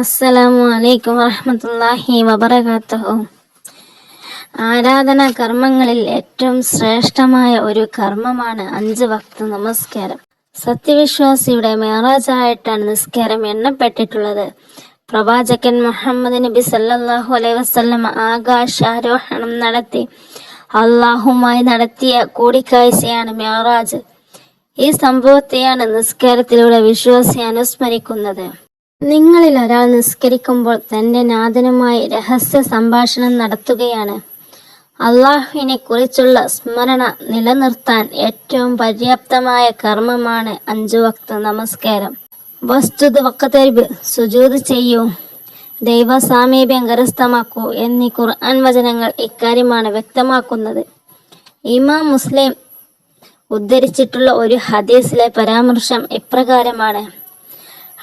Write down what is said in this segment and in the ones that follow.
അസ്സലാമു അലൈക്കും വറഹ്മത്തുള്ളാഹി വബറകാതുഹു ആരാധനാ കർമ്മങ്ങളിൽ ഏറ്റവും ശ്രേഷ്ഠമായ ഒരു കർമ്മമാണ് അഞ്ച് വക്ത നമസ്കാരം. സത്യവിശ്വാസിയുടെ മേറാജായിട്ടാണ് നിസ്കാരം എണ്ണപ്പെട്ടിട്ടുള്ളത്. പ്രവാചകൻ മുഹമ്മദ് നബി സല്ലാഹു അലൈഹി വസ്ലം ആകാശാരോഹണം നടത്തി. അള്ളാഹുമായി നടത്തിയ കൂടിക്കാഴ്ചയാണ് മേറാജ്. ഈ സംഭവത്തെയാണ് നിസ്കാരത്തിലൂടെ വിശ്വാസി അനുസ്മരിക്കുന്നത്. നിങ്ങളിൽ ഒരാൾ നിസ്കരിക്കുമ്പോൾ തന്റെ നാഥനുമായി രഹസ്യ സംഭാഷണം നടത്തുകയാണ്. അള്ളാഹുവിനെ കുറിച്ചുള്ള സ്മരണ നിലനിർത്താൻ ഏറ്റവും പര്യാപ്തമായ കർമ്മമാണ് അഞ്ചു വക്ത നമസ്കാരം. വസ്തുത വക്കതരിബ് സുജൂത് ചെയ്യൂ. ദൈവ സാമീപ്യം കരസ്ഥമാക്കൂ എന്നീ ഖുർആൻ വചനങ്ങൾ ഇക്കാര്യമാണ് വ്യക്തമാക്കുന്നത്. ഇമാം മുസ്ലിം ഉദ്ധരിച്ചിട്ടുള്ള ഒരു ഹദീസിലെ പരാമർശം ഇപ്രകാരമാണ്.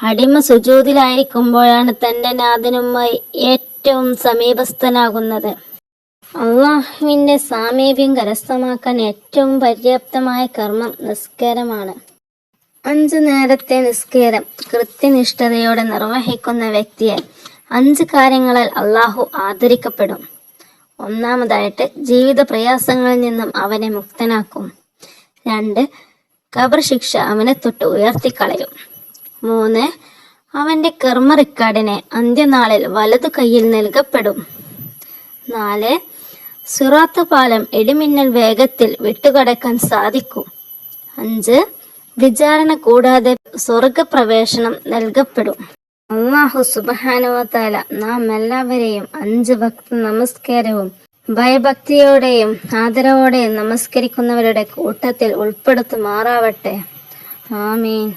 അടിമ സുജൂതിലായിരിക്കുമ്പോഴാണ് തന്റെ നാഥനുമായി ഏറ്റവും സമീപസ്ഥനാകുന്നത്. അള്ളാഹുവിന്റെ സാമീപ്യം കരസ്ഥമാക്കാൻ ഏറ്റവും പര്യാപ്തമായ കർമ്മം നിസ്കാരമാണ്. അഞ്ച് നേരത്തെ നിസ്കാരം കൃത്യനിഷ്ഠതയോടെ നിർവഹിക്കുന്ന വ്യക്തിയെ അഞ്ച് കാര്യങ്ങളാൽ അള്ളാഹു ആദരിക്കപ്പെടും. ഒന്നാമതായിട്ട് ജീവിത പ്രയാസങ്ങളിൽ നിന്നും അവനെ മുക്തനാക്കും. രണ്ട് കബർ ശിക്ഷ അവനെ തൊട്ട് ഉയർത്തിക്കളയും. മൂന്ന് അവന്റെ കർമ്മ റെക്കാർഡിനെ അന്ത്യനാളിൽ വലതു കൈയിൽ നൽകപ്പെടും. നാല് സുറാത്ത് പാലം ഇടിമിന്നൽ വേഗത്തിൽ വിട്ടുകടക്കാൻ സാധിക്കും. അഞ്ച് വിചാരണ കൂടാതെ സ്വർഗപ്രവേശനം നൽകപ്പെടും. അള്ളാഹു സുബഹാനുവത്താല നാം എല്ലാവരെയും അഞ്ച് ഭക്ത നമസ്കാരവും ഭയഭക്തിയോടെയും ആദരവോടെയും നമസ്കരിക്കുന്നവരുടെ കൂട്ടത്തിൽ ഉൾപ്പെടുത്തുമാറാവട്ടെ. ആമീൻ.